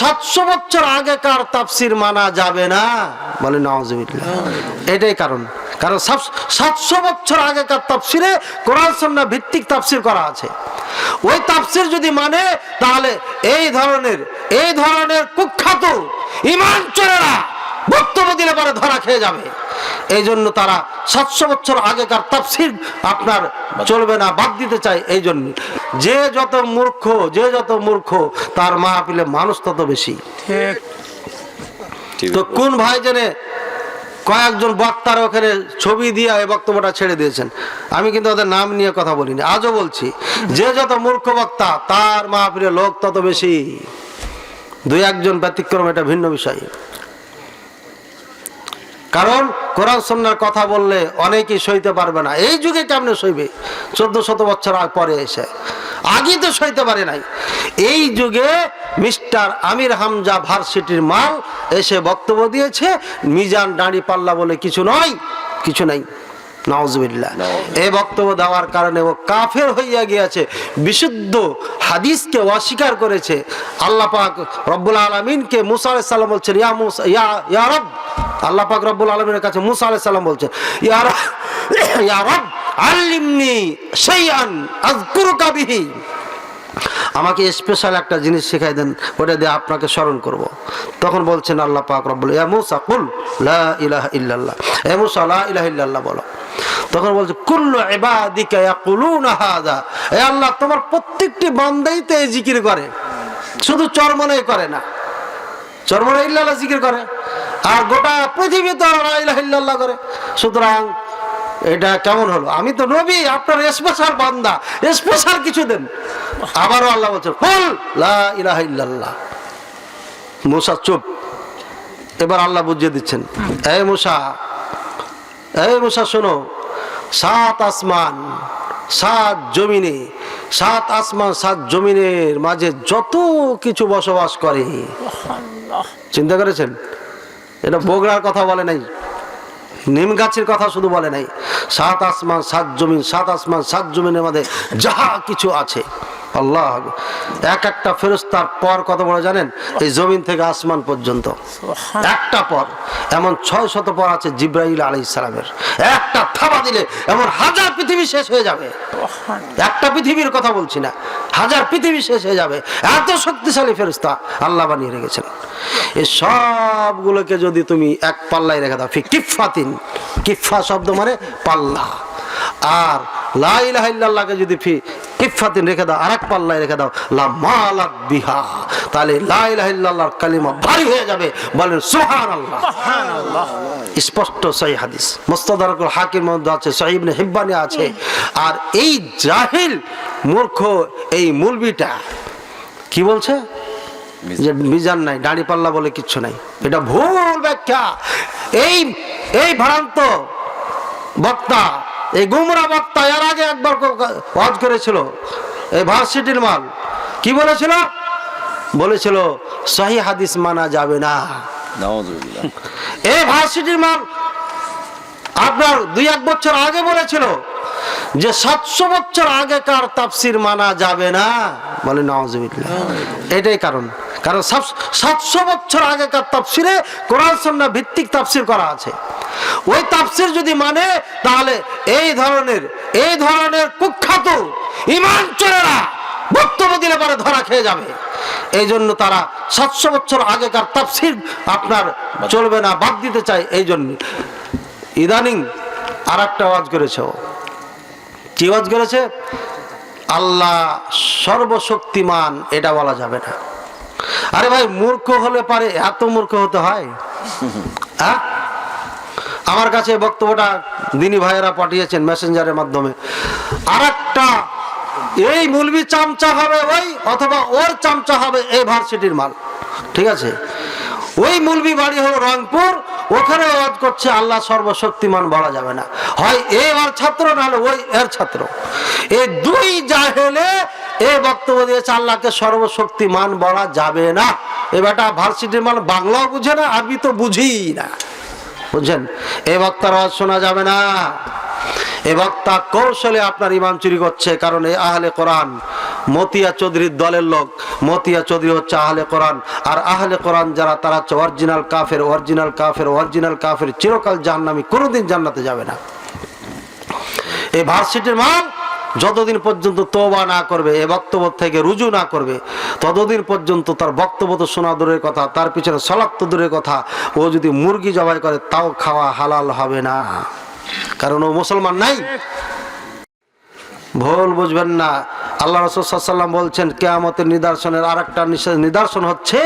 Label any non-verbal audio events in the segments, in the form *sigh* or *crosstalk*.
সাতশো বছর আগেকার তাফসির মানা যাবে না। বলে নওয়াজ এটাই কারণ। কারণ সাতশো বছর আগেকার তাফসিরে কোরআন সন্না ভিত্তিক তাফসির করা আছে। ওই তাফসির যদি মানে তাহলে এই ধরনের এই ধরনের কুখ্যাত ইমান চোরেরা বক্তব্য দিলে পরে ধরা খেয়ে যাবে। এই জন্য তারা সাতশো বছর আগেকার তাফসির আপনার চলবে না বাদ দিতে চায় এই জন্য যে যত মূর্খ যে যত মূর্খ তার মাহফিলে মানুষ তত বেশি। তো কোন ভাই জেনে কয়েকজন বক্তার ওখানে ছবি দিয়ে এই বক্তব্যটা ছেড়ে দিয়েছেন? আমি কিন্তু ওদের নাম নিয়ে কথা বলিনি আজও বলছি যে যত মূর্খ বক্তা তার মাহফিলে লোক তত বেশি। দুই একজন ব্যতিক্রম এটা ভিন্ন বিষয়। কারণ কোরআন সন্ন্যার কথা বললে অনেকেই সইতে পারবে না। এই যুগে কেমনে সইবে? চোদ্দ শত বছর আগ পরে এসে। আগেই তো সইতে পারে নাই। এই যুগে মিস্টার আমির হামজা ভার্সিটির মাল এসে বক্তব্য দিয়েছে মিজান দাঁড়ি পাল্লা বলে কিছু নয় কিছু নাই। নওয়াজবিল্লাহ এই বক্তব্য দেওয়ার কারণে ও কাফের হইয়া গিয়েছে বিশুদ্ধ হাদিসকে অস্বীকার করেছে। আল্লাহ পাক রব্বুল আলমিনকে মুসা আলাইহিস সালাম বলছেন ইয়া মুসা ইয়া ইয়া রব আল্লাহ পাক রব্বুল আলমিনের কাছে মুসা ইয়া ইয়া রব, আল্লিমনি শাইআন আযকুরুকা আমাকে স্পেশাল একটা জিনিস শেখাই দেন, ওটা দিয়ে আপনাকে স্মরণ করব। তখন বলছেন আল্লাহ পাক রব্বুল, ইয়া মুসা, কুল লা ইলাহা ইল্লাল্লাহ। এ লা ইলাহা ইল্লাল্লাহ, বলো। তখন বলছে, কুল্লু ইবাদিকা ইয়াকুলুনা এ আল্লাহ, তোমার প্রত্যেকটি বান্দাই তো এই জিকির করে। শুধু চরমনেই করে না। চরমনে ইল্লাল্লাহ জিকির করে। আর গোটা পৃথিবী তো ইল্লাল্লাহ করে। সুতরাং এটা কেমন হলো? আমি তো নবী আপনার স্পেশাল বান্দা। স্পেশাল কিছু দেন। আবারও আল্লাহ বলছেন কুল লা ইলাহা ইল্লাল্লাহ। মুসা চুপ। এবার আল্লাহ বুঝিয়ে দিচ্ছেন এই মুসা এই মুসা শোনো সাত আসমান সাত জমিনে সাত আসমান সাত জমিনের মাঝে যত কিছু বসবাস করে চিন্তা করেছেন? এটা বগড়ার কথা বলে নাই। নিম গাছের কথা শুধু বলে নাই। সাত আসমান, সাত জমিন, সাত আসমান, সাত জমিনের মধ্যে যাহা কিছু আছে। আল্লাহ এক একটা ফেরস্তার পর কত বড় জানেন? এই জমিন থেকে আসমান পর্যন্ত। একটা পর। এমন ছয় শত পর আছে জিব্রাইল আলী ইসলামের একটা থাবা দিলে এমন হাজার পৃথিবী শেষ হয়ে যাবে। একটা পৃথিবীর কথা বলছি না। হাজার পৃথিবী শেষ হয়ে যাবে। এত শক্তিশালী ফেরস্তা আল্লাহ বানিয়ে রেখেছেন। এই সবগুলোকে যদি তুমি এক পাল্লায় রেখে দাও ফি কিফাতিন কিফা শব্দ মানে পাল্লা। আর লাইলাহাইল্লাহকে যদি ফি কিফাতিন রেখে দাও, আরেক পাল্লায় রেখে দাও। লামালাত বিহা। তাহলে লাইলাহাইল্লাহর কালিমা ভারী হয়ে যাবে। বলেন, সুবহানাল্লাহ। স্পষ্ট সহি হাদিস। মুস্তাদারকুল হাকির মধ্যে আছে সহিবনে হিব্বানি আছে। আর এই জাহিল মূর্খ, এই মুলবিটা, কি বলছে? যে মিজান নাই, দাড়ি পাল্লা বলে কিচ্ছু নাই। এটা ভুল ব্যাখ্যা। এই এই ভ্রান্ত বক্তা এই গুমরা বক্তা এর আগে একবার হজ করেছিল। এই ভার্সিটির মাল। কি বলেছিল? বলেছিল সহি হাদিস মানা যাবে না। এই ভার্সিটির মাল আপনার দুই এক বছর আগে বলেছিল যে সাতশো বছর আগেকার তাফসির মানা যাবে না। বলে নওয়াজবিল্লাহ এটাই কারণ। কারণ সাতশো বছর আগেকার তাফসিরে কোরআন সন্না ভিত্তিক তাফসির করা আছে। ওই তাফসির যদি মানে তাহলে এই ধরনের এই ধরনের কুখ্যাত ইমান চোরেরা বক্তব্য দিলে পরে ধরা খেয়ে যাবে। এই জন্য তারা সাতশো বছর আগেকার তাফসির আপনার চলবে না, বাদ দিতে চায়। এই জন্য। ইদানিং আর একটা ওয়াজ করেছে কি ওয়াজ করেছে? আল্লাহ সর্বশক্তিমান, এটা বলা যাবে না। আরে ভাই, মূর্খ হলে পারে, এত মূর্খ হতে হয়? *laughs* হ্যাঁ? আমার কাছে বক্তব্যটা দিনী ভাইয়েরা পাঠিয়েছেন মেসেঞ্জারের মাধ্যমে। আর একটা এই মুলবি চামচা হবে ওই, অথবা ওর চামচা হবে এই ভার্সিটির মাল। ঠিক আছে? ওই মুলবি বাড়ি হলো রংপুর ওখানে ওয়াজ করছে, আল্লাহ সর্বশক্তিমান বলা যাবে না। হয় এ ওর ছাত্র, নাহলে ওই এর ছাত্র। এই দুই জাহেলে এই বক্তব্য দিয়েছে, আল্লাহকে সর্বশক্তিমান বলা যাবে না। এ বেটা ভার্সিটির মান বাংলাও বুঝে না, আরবি তো বুঝি না। বুঝছেন? এ বক্তার আওয়াজ শোনা যাবে না। এ বক্তা কৌশলে আপনার ইমান চুরি করছে, কারণ এ আহলে কোরআন মতিয়া চৌধুরীর দলের লোক, মতিয়া চৌধুরী হচ্ছে আহলে কোরআন। আর আহলে কোরআন যারা, তারা হচ্ছে অরিজিনাল কাফের অরিজিনাল কাফের অরিজিনাল কাফের, চিরকাল জাহান্নামী, কোনোদিন জান্নাতে যাবে না। এই ভার্সিটির মাল যতদিন পর্যন্ত তোবা না করবে, এ বক্তব্য থেকে রুজু না করবে, ততদিন পর্যন্ত তার বক্তব্য তো শোনা দূরের কথা, তার পিছনে সলাপ তো দূরের কথা। ও যদি মুরগি জবাই করে, তাও খাওয়া হালাল হবে না। কারণ ও মুসলমান নাই। ভুল বুঝবেন না। আল্লাহ রসুল্লাম বলছেন, কেয়ামতের নিদর্শনের আর একটা নিদর্শন হচ্ছে,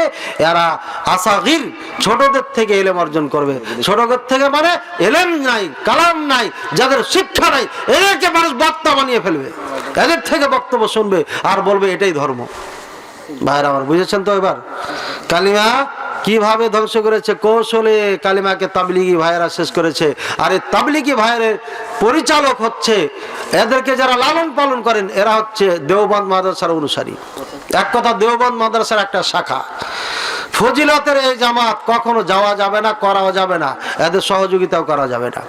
এরা আসাগির ছোটদের থেকে এলেম অর্জন করবে। ছোটদের থেকে মানে এলেম নাই, কালাম নাই, যাদের শিক্ষা নাই, এদেরকে মানুষ বক্তা বানিয়ে ফেলবে। এদের থেকে বক্তব্য শুনবে আর বলবে এটাই ধর্ম। ভাইরা আমার বুঝেছেন তো এবার? কালিমা কীভাবে ধ্বংস করেছে? কৌশলে কালিমাকে তাবলিগি ভাইয়েরা শেষ করেছে। আর এই তাবলিগি ভাইয়ের পরিচালক হচ্ছে, এদেরকে যারা লালন পালন করেন, এরা হচ্ছে দেওবন্দ মাদ্রাসার অনুসারী। এক কথা, দেওবন্দ মাদ্রাসার একটা শাখা। ফজিলতের এই জামাত কখনো যাওয়া যাবে না, করাও যাবে না। এদের সহযোগিতাও করা যাবে না।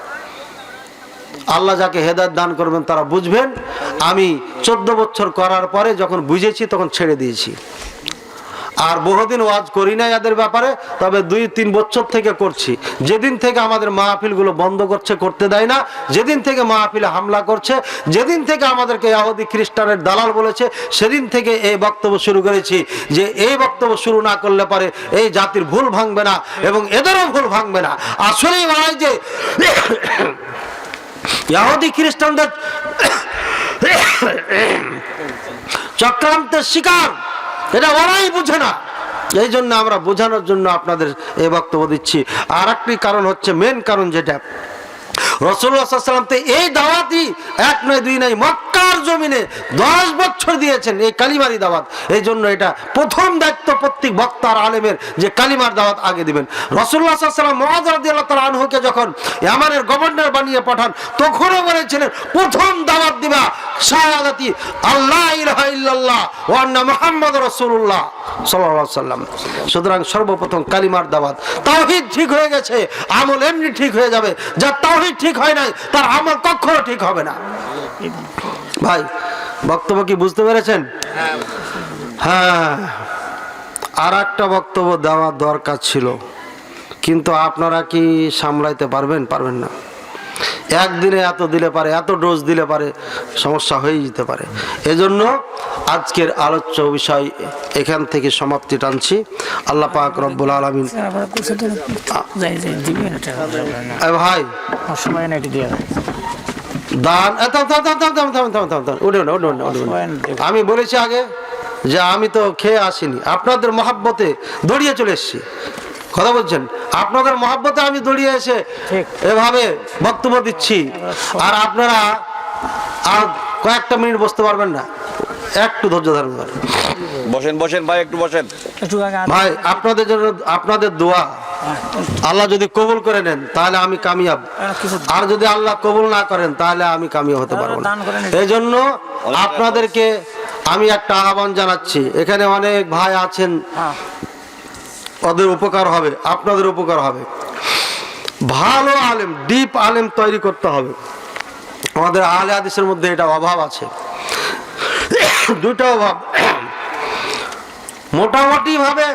আল্লাহ যাকে হেদায়ত দান করবেন, তারা বুঝবেন। আমি চোদ্দ বছর করার পরে যখন বুঝেছি, তখন ছেড়ে দিয়েছি। আর বহুদিন ওয়াজ করি নাই এদের ব্যাপারে, তবে দুই, তিন বছর থেকে করছি। যেদিন থেকে আমাদের মাহফিলগুলো বন্ধ করছে, করতে দেয় না, যেদিন থেকে মাহফিলে হামলা করছে, যেদিন থেকে আমাদেরকে ইয়াহুদি খ্রিস্টানের দালাল বলেছে, সেদিন থেকে এই বক্তব্য শুরু করেছি যে এই বক্তব্য শুরু না করলে পারে এই জাতির ভুল ভাঙবে না এবং এদেরও ভুল ভাঙবে না। আসলেই মনে যে ইয়াহুদি খ্রিস্টানদের *coughs* চক্রান্তের শিকার এটা ওরাই বুঝে না। এই জন্য আমরা বোঝানোর জন্য আপনাদের এই বক্তব্য দিচ্ছি। আর কারণ হচ্ছে মেন কারণ যেটা রসুল্লাহাম তো এই দাওয়াতই এক নয়, দুই নয়, মক্কার জমিনে দশ বছর দিয়েছেন এই কালিমারি দাওয়াত। এই জন্য এটা প্রথম দায়িত্ব প্রত্যেক বক্তার আলেমের যে কালিমার দাওয়াত আগে দিবেন। রসুল্লাহ সাল্লাম মহাজারদিয়াল্লাহ তালা আনহুকে যখন ইয়ামানের গভর্নর বানিয়ে পাঠান, তখনও বলেছিলেন, প্রথম দাওয়াত দিবা শাহাদাতি আল্লাহ ইলাহা ইল্লাল্লাহ ওয়া আন্না মুহাম্মদ রাসূলুল্লাহ। সাল্লাল্লাহু সাল্লাম সুতরাং সর্বপ্রথম কালিমার দাওয়াত। তাওহীদ ঠিক হয়ে গেছে, আমল এমনি ঠিক হয়ে যাবে। যার তাওহীদ ঠিক হয় নাই, তার আমল কখনো ঠিক হবে না। ভাই, বক্তব্য কি বুঝতে পেরেছেন? হ্যাঁ। আর একটা বক্তব্য দেওয়ার দরকার ছিল। কিন্তু আপনারা কি সামলাইতে পারবেন? পারবেন না। একদিনে এত দিলে পারে এত ডোজ দিলে পারে সমস্যা হয়ে যেতে পারে। এজন্য আজকের আলোচ্য বিষয় এখান থেকে সমাপ্তি টানছি। আল্লাহ পাক রব্বুল আলমিন ভাই। দান আমি বলেছি আগে যে আমি তো খেয়ে আসিনি। আপনাদের মহাব্বতে দড়িয়ে চলে এসছি। কথা বলছেন? আপনাদের মহাব্বতে আমি দৌড়িয়ে এসে এভাবে বক্তব্য দিচ্ছি। আর আপনারা আর কয়েকটা মিনিট বসতে পারবেন না। একটু ধৈর্য ধারণ করেন বসেন বসেন ভাই একটু বসেন। ভাই আপনাদের জন্য আপনাদের দোয়া। আল্লাহ যদি কবুল করে নেন তাহলে আমি কামিয়াব। আর যদি আল্লাহ কবুল না করেন তাহলে আমি কামিয়াব হতে পারব না। এই জন্য আপনাদেরকে আমি একটা আহ্বান জানাচ্ছি। এখানে অনেক ভাই আছেন। ওদের উপকার হবে, আপনাদের উপকার হবে। ভালো আলেম ডিপ আলেম তৈরি করতে হবে। আমাদের আলে হাদিসের মধ্যে এটা অভাব আছে। দুটো অভাব। মোটামুটি ভাবে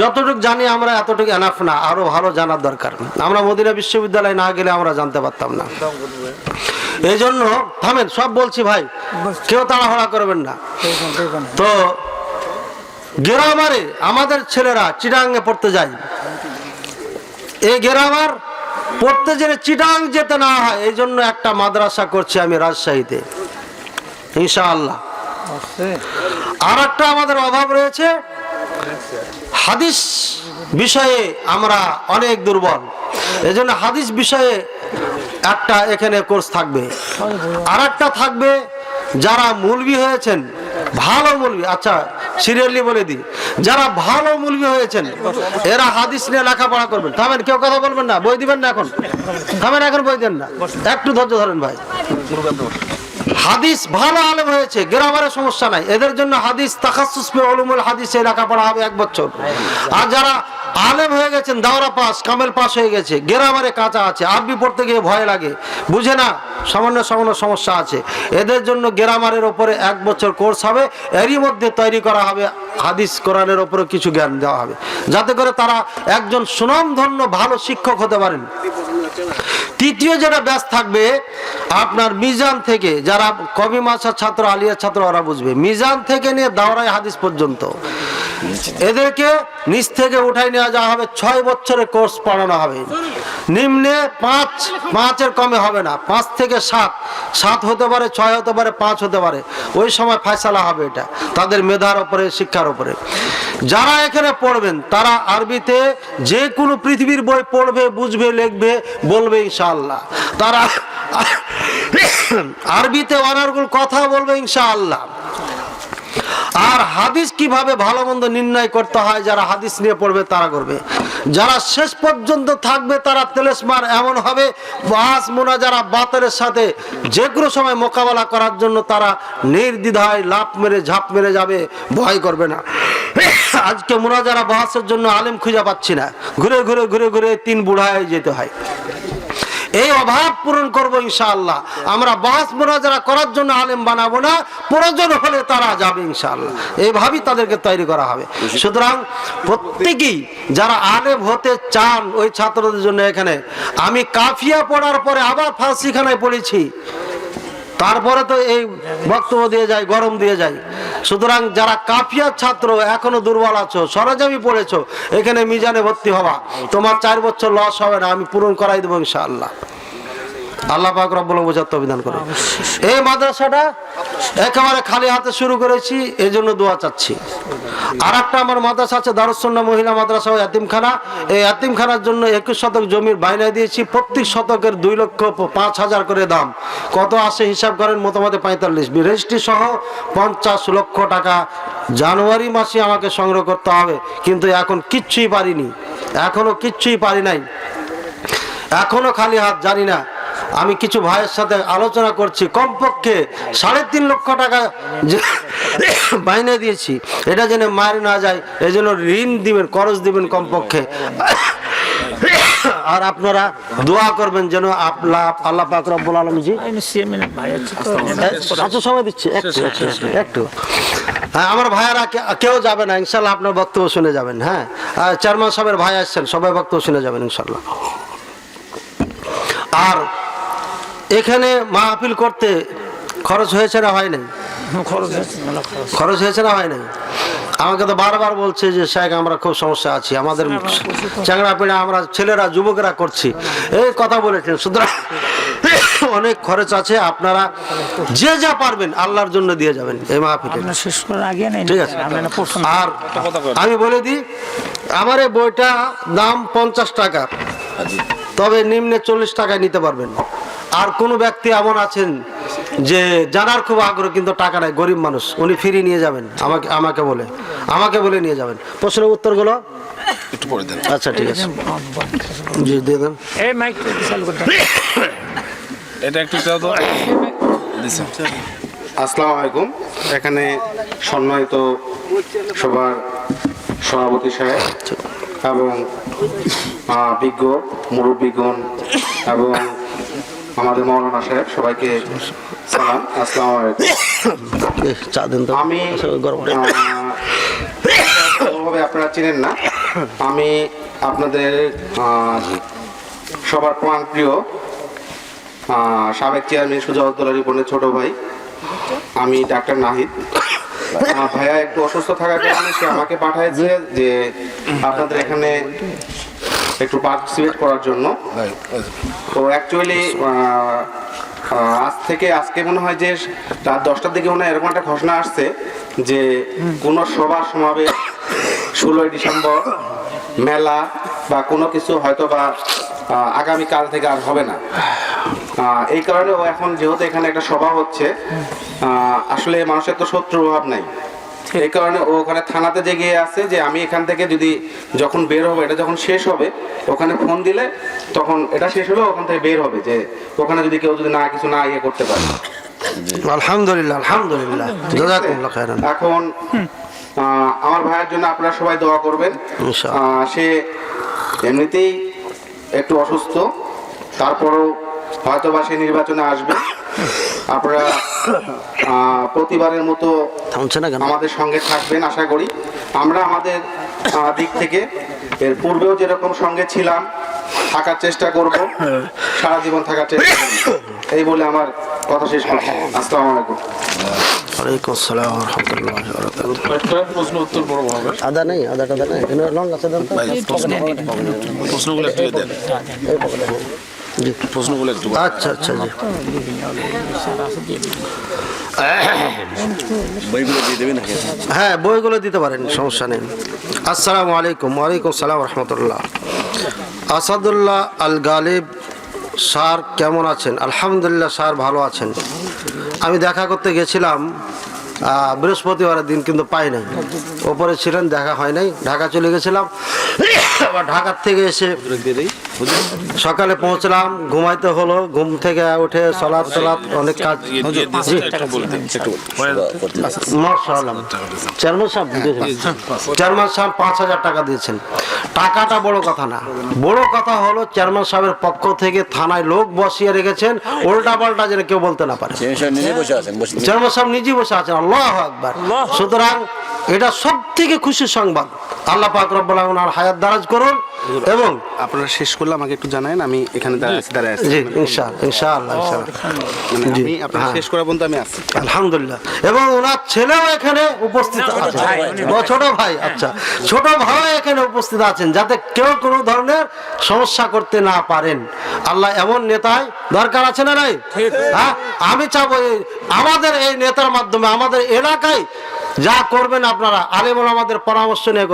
যতটুকু জানি আমরা, এতটুকু এনাফ না, আরও ভালো জানার দরকার। আমরা মদিনা বিশ্ববিদ্যালয়ে না গেলে আমরা জানতে পারতাম না। এই জন্য থামেন, সব বলছি ভাই, কেউ তাড়াহড়া করবেন না। তো গ্রামারে আমাদের ছেলেরা চিটাঙ্গে পড়তে যায়। এই গ্রামার পড়তে গেলে চিটাং যেতে না হয় এই জন্য একটা মাদ্রাসা করছি আমি রাজশাহীতে। ইনশাআল্লাহ। আর একটা আমাদের অভাব রয়েছে। হাদিস বিষয়ে আমরা অনেক দুর্বল। এই জন্য হাদিস বিষয়ে একটা এখানে কোর্স থাকবে। আর একটা থাকবে যারা মুলবি হয়েছেন ভালো মুলবি। আচ্ছা সিরিয়ালি বলে দিই, যারা ভালো মুলবি হয়েছেন, এরা হাদিস নিয়ে লেখাপড়া করবেন। থামেন, কেউ কথা বলবেন না, বই দিবেন না এখন। থামেন, এখন বই দেন না। একটু ধৈর্য ধরেন ভাই। হাদিস ভালো আলেম হয়েছে, গ্রামারে সমস্যা নাই। এদের জন্য হাদিস তাকাসুস পে হাদিস হাদিসে লেখাপড়া হবে এক বছর। আর যারা আলেম হয়ে গেছেন, দাওরা পাস, কামেল পাস হয়ে গেছে গ্রামারে কাঁচা আছে, আরবি পড়তে গিয়ে ভয় লাগে। বুঝে না, সামান্য সামান্য সমস্যা আছে। এদের জন্য গ্রামারের ওপরে এক বছর কোর্স হবে, এরই মধ্যে তৈরি করা হবে, হাদিস কোরআনের ওপরে কিছু জ্ঞান দেওয়া হবে। যাতে করে তারা একজন সুনামধন্য, ভালো শিক্ষক হতে পারেন। তৃতীয় যেটা ব্যাস থাকবে, আপনার মিজান থেকে, যারা কবি মাসার ছাত্র আলিয়ার ছাত্র, ওরা বুঝবে। মিজান থেকে নিয়ে দাওরাই হাদিস পর্যন্ত। এদেরকে নিচ থেকে উঠাই নেওয়া যাওয়া হবে, ছয় বছরের কোর্স পড়ানো হবে। নিম্নে পাঁচ, পাঁচের কমে হবে না, পাঁচ থেকে সাত। সাত হতে পারে, ছয় হতে পারে, পাঁচ হতে পারে। ওই সময় ফয়সালা হবে এটা, তাদের মেধার ওপরে শিক্ষার ওপরে যারা এখানে পড়বেন, তারা আরবিতে যে কোনো পৃথিবীর বই পড়বে, বুঝবে, লিখবে, বলবে ইনশাআল্লাহ। তারা আরবিতে অনার্গুল কথা বলবে ইনশাআল্লাহ। আর হাদিস কীভাবে ভালো মন্দ নির্ণয় করতে হয়, যারা হাদিস নিয়ে পড়বে তারা করবে। যারা শেষ পর্যন্ত থাকবে তারা তেলেসমার এমন হবে বাস মোনা যারা বাতের সাথে যে কোনো সময় মোকাবেলা করার জন্য তারা নির্দ্বিধায় লাভ মেরে, ঝাঁপ মেরে যাবে, ভয় করবে না। আজকে মোনা যারা বাহাসের জন্য আলেম খুঁজে পাচ্ছি না। ঘুরে ঘুরে ঘুরে ঘুরে তিন বুড়ায় যেতে হয়। এই অভাব পূরণ করব ইনশাআল্লাহ। আমরা বাস মোনাজারা করার জন্য আলেম বানাবো না, প্রয়োজন হলে তারা যাবে ইনশাআল্লাহ। এইভাবেই তাদেরকে তৈরি করা হবে। সুতরাং প্রত্যেকেই যারা আলেম হতে চান ওই ছাত্রদের জন্য এখানে, আমি কাফিয়া পড়ার পরে আবার ফার্সিখানায় পড়েছি। তারপরে তো এই বক্তব্য দিয়ে যায়, গরম দিয়ে যায়। সুতরাং যারা কাফিয়ার ছাত্র, এখনও দুর্বল আছো, সরজামি পড়েছো, এখানে মিজানে ভর্তি হওয়া তোমার চার বছর লস হবে না, আমি পূরণ করাই দেবো ইনশাআল্লাহ। আল্লাহ পাক রব্বুল বোঝার অভিধান করে। এই মাদ্রাসাটা একেবারে খালি হাতে শুরু করেছি এই জন্য দোয়া চাচ্ছি। আর একটা আমার মাদ্রাসা আছে দারুসন্না মহিলা মাদ্রাসা ও এতিমখানা এই এতিমখানার জন্য একুশ শতক জমির বাইরে দিয়েছি প্রত্যেক শতকের দুই লক্ষ পাঁচ হাজার করে দাম। কত আসে হিসাব করেন মোটামুটি পঁয়তাল্লিশ। রেজিস্ট্রি সহ পঞ্চাশ লক্ষ টাকা জানুয়ারি মাসে আমাকে সংগ্রহ করতে হবে কিন্তু এখন কিচ্ছুই পারিনি। এখনও কিচ্ছুই পারি নাই। এখনও খালি হাত জানি না। আমি কিছু ভাইয়ের সাথে আলোচনা করছি। কমপক্ষে সাড়ে তিন লক্ষ টাকা বাইনে দিয়েছি। এটা যেন মার না যায় এই জন্য ঋণ দিবেন খরচ দিবেন কমপক্ষে। আর আপনারা দোয়া করবেন যেন আল্লাহ পাক রব্বুল আচ্ছা সময় দিচ্ছি একটু একটু, হ্যাঁ আমার ভাইয়ারা কেউ যাবে না ইনশাল্লাহ আপনার বক্তব্য শুনে যাবেন হ্যাঁ। চেয়ারম্যান সাহেবের ভাই আসছেন সবাই বক্তব্য শুনে যাবেন ইনশাল্লাহ আর এখানে মাহফিল করতে খরচ হয়েছে না হয় নাই? খরচ হয়েছে না হয় নাই? আমাকে তো বারবার বলছে যে শেখ আমরা খুব সমস্যা আছি আমাদের চ্যাংড়া পিড়া আমরা ছেলেরা যুবকেরা করছি। এই কথা বলেছেন। সুতরাং অনেক খরচ আছে আপনারা যে যা পারবেন আল্লাহর জন্য দিয়ে যাবেন এই মাহফিলে। শেষ করার আগে ঠিক আছে। আর আমি বলে দিই আমার এই বইটা দাম পঞ্চাশ টাকা। তবে নিম্নে চল্লিশ টাকায় নিতে পারবেন। আর কোনো ব্যক্তি এমন আছেন যে জানার খুব আগ্রহ কিন্তু টাকা নাই গরিব মানুষ উনি ফ্রি নিয়ে যাবেন। আমাকে আমাকে বলে আমাকে বলে নিয়ে যাবেন। প্রশ্নের উত্তরগুলো? একটু পরে দেন। আচ্ছা ঠিক আছে। জি দিয়ে দেন। এই মাইক এটা একটু দাও তো। আসসালামু আলাইকুম। এখানে সম্মানিত সবার সভাপতি সাহেব এবং বিজ্ঞ মুরব্বীগণ এবং আমাদের মৌলানা সাহেব সবাইকে সালাম আসসালামু আলাইকুম। চা দেন তো। আমি ভালোভাবে আপনারা চিনেন না। আমি আপনাদের সবার প্রাণ প্রিয় সাবেক চেয়ারম্যান সুজাউদ্দৌলা রিপনের ছোট ভাই। আমি ডাক্তার নাহিদ। ভাইয়া একটু অসুস্থ থাকার কারণে সে আমাকে পাঠাইছে যে আপনাদের এখানে একটু পার্টিসিপেট করার জন্য। তো অ্যাকচুয়ালি আজ থেকে আজকে মনে হয় যে রাত দশটার দিকে মনে হয় এরকম একটা ঘোষণা আসছে যে কোনো সভা সমাবেশ ষোলোই ডিসেম্বর মেলা বা কোনো কিছু হয়তো বা আগামীকাল থেকে আর হবে না। এই কারণে ও এখন যেহেতু এখানে একটা সভা হচ্ছে আসলে মানুষের তো শত্রু অভাব নাই। এই কারণে ও ওখানে থানাতে যে গিয়ে আছে যে আমি এখান থেকে যদি যখন বের হবে এটা যখন শেষ হবে ওখানে ফোন দিলে তখন এটা শেষ হলে ওখান থেকে বের হবে যে ওখানে যদি কেউ যদি না কিছু না ইয়ে করতে পারে। আলহামদুলিল্লাহ আলহামদুলিল্লাহ। এখন আমার ভাইয়ের জন্য আপনারা সবাই দোয়া করবেন। সে এমনিতেই একটু অসুস্থ তারপরও হয়তো বা সে নির্বাচনে আসবে। আপনারা প্রতিবারের মতো থামছে না কেন? আমাদের সঙ্গে থাকবেন আশা করি। আমরা আমাদের দিক থেকে এর পূর্বেও যেরকম সঙ্গে ছিলাম থাকার চেষ্টা করব। সারা জীবন থাকার চেষ্টা করব। এই বলে আমার কথা শেষ করছি আসসালামু আলাইকুম। ওয়ালাইকুম আসসালাম রহমতুল্লাহ প্রশ্ন উত্তর বড় হবে আদা নেই আদা টাদা নেই। এখানে লং আছে দাম তো? ভাই প্রশ্ন প্রশ্নগুলো একটু দেন। জি প্রশ্নগুলো একটু আচ্ছা আচ্ছা জি হ্যাঁ বইগুলো দিতে পারেন সমস্যা নেই। আসসালামু আলাইকুম ওয়ালাইকুম সালাম রহমতুল্লাহ। আসাদুল্লাহ আল গালিব স্যার কেমন আছেন? আলহামদুলিল্লাহ স্যার ভালো আছেন। আমি দেখা করতে গেছিলাম বৃহস্পতিবারের দিন কিন্তু পাই নাই। ওপরে ছিলেন দেখা হয় নাই। ঢাকা চলে গেছিলাম। আবার ঢাকার থেকে এসে সকালে পৌঁছলাম। ঘুমাইতে হলো। ঘুম থেকে উঠে সলাৎ সলাৎ অনেক কাজ। চেয়ারম্যান সাহেব চেয়ারম্যান সাহেব পাঁচ হাজার টাকা দিয়েছেন। টাকাটা বড় কথা না। বড় কথা হলো চেয়ারম্যান সাহেবের পক্ষ থেকে থানায় লোক বসিয়ে রেখেছেন। উল্টা পাল্টা যেন কেউ বলতে না পারে। নিজে বসে চেয়ারম্যান সাহেব নিজে বসে আছেন। আল্লাহ আকবার। সুতরাং এটা সব থেকে খুশির সংবাদ। আল্লাহ পাক রব্বুল আলামিন আর হায়াত দারাজ করুন এবং আপনারা শেষ করলে আমাকে একটু জানাবেন আমি এখানে দাঁড়ায় আছি দাঁড়ায় আছি। জি ইনশাআল্লাহ ইনশাআল্লাহ ইনশাআল্লাহ। মানে আমি আপনারা হ্যাঁ। শেষ করা পর্যন্ত আমি আছি। আলহামদুলিল্লাহ। এবং ওনার ছেলেও এখানে উপস্থিত আছে ছোট ভাই আচ্ছা। ছোট ভাই এখানে উপস্থিত আছেন যাতে কেউ কোনো ধরনের সমস্যা করতে না পারেন। আল্লাহ এমন নেতায় দরকার আছে না নাই? হ্যাঁ আমি চাবো আমাদের এই নেতার মাধ্যমে আমাদের এলাকায় যা করবেন আপনারা আলেমন আমাদের পরামর্শ নিয়ে